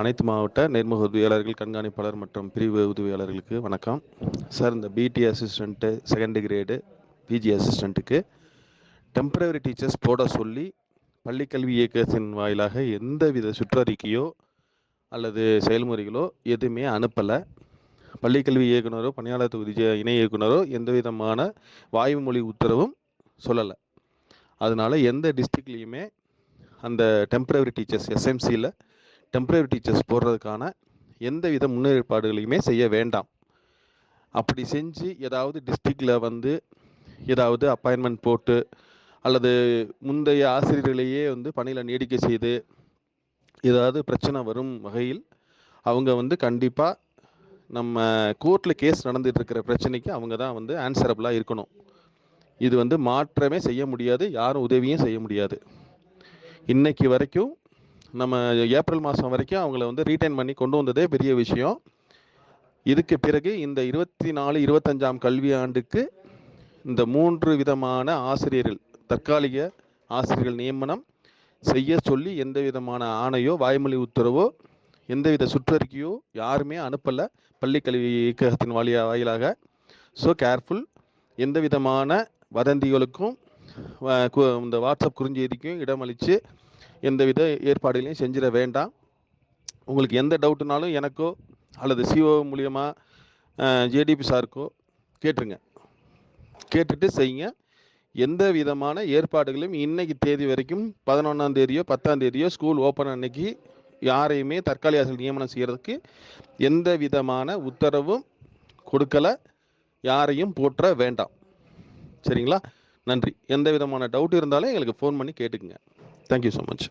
அனைத்து மாவட்ட நேர்முக உதவியாளர்கள் கண்காணிப்பாளர் மற்றும் பிரிவு உதவியாளர்களுக்கு வணக்கம். சார் இந்த PT assistant second grade PG அசிஸ்டண்ட்டுக்கு temporary teachers போட சொல்லி பள்ளிக்கல்வி இயக்கத்தின் வாயிலாக எந்தவித சுற்றறிக்கையோ அல்லது செயல்முறைகளோ எதுவுமே அனுப்பலை. பள்ளிக்கல்வி இயக்குனரோ பணியாளர் தொகுதி இணை இயக்குனரோ எந்த விதமான வாய்மொழி உத்தரவும் சொல்லலை. அதனால் எந்த டிஸ்ட்ரிக்ட்லேயுமே அந்த டெம்பரவரி டீச்சர்ஸ் எஸ்எம்சியில் டெம்பரரி டீச்சர்ஸ் போடுறதுக்கான எந்த வித முன்னேற்பாடுகளையுமே செய்ய வேண்டாம். அப்படி செஞ்சு ஏதாவது டிஸ்ட்ரிக்டில் வந்து ஏதாவது அப்பாயின்மெண்ட் போட்டு அல்லது முந்தைய ஆசிரியர்களையே வந்து பணியில் நீடிக்க செய்து ஏதாவது பிரச்சனை வரும் வகையில் அவங்க வந்து கண்டிப்பாக நம்ம கோர்ட்டில் கேஸ் நடந்துட்டு இருக்கிற பிரச்சனைக்கு அவங்க தான் வந்து ஆன்சரபிளாக இருக்கணும். இது வந்து மாற்றமே செய்ய முடியாது யாரும் உதவியும் செய்ய முடியாது. இன்னைக்கு வரைக்கும் நம்ம ஏப்ரல் மாதம் வரைக்கும் அவங்கள வந்து ரீட்டைன் பண்ணி கொண்டு வந்ததே பெரிய விஷயம். இதுக்கு பிறகு இந்த இருபத்தி நாலு இருபத்தஞ்சாம் கல்வி ஆண்டுக்கு இந்த மூன்று விதமான ஆசிரியர்கள் தற்காலிக ஆசிரியர்கள் நியமனம் செய்ய சொல்லி எந்த விதமான ஆணையோ வாய்மொழி உத்தரவோ எந்தவித சுற்றறிக்கையோ யாருமே அனுப்பலை பள்ளிக்கல்வி இயக்ககத்தின் வழியாக வாயிலாக. ஸோ கேர்ஃபுல் எந்த விதமான வதந்திகளுக்கும் இந்த வாட்ஸ்அப் குறுஞ்செய்திக்கும் இடமளித்து எந்தவித ஏற்பாடுகளையும் செஞ்சிட வேண்டாம். உங்களுக்கு எந்த டவுட்டுனாலும் எனக்கோ அல்லது சிஓ மூலியமாக ஜேடிபி சாருக்கோ கேட்டுருங்க. கேட்டுட்டு செய்யுங்க. எந்த விதமான ஏற்பாடுகளையும் இன்னைக்கு தேதி வரைக்கும் பதினொன்றாம் தேதியோ பத்தாம் தேதியோ ஸ்கூல் ஓப்பன் அன்னைக்கு யாரையுமே தற்காலிக ஆசிரியர் நியமனம் செய்கிறதுக்கு எந்த விதமான உத்தரவும் கொடுக்கல. யாரையும் போற்ற வேண்டாம். சரிங்களா? நன்றி. எந்த விதமான டவுட் இருந்தாலும் எங்களுக்கு ஃபோன் பண்ணி கேட்டுக்குங்க. Thank you so much.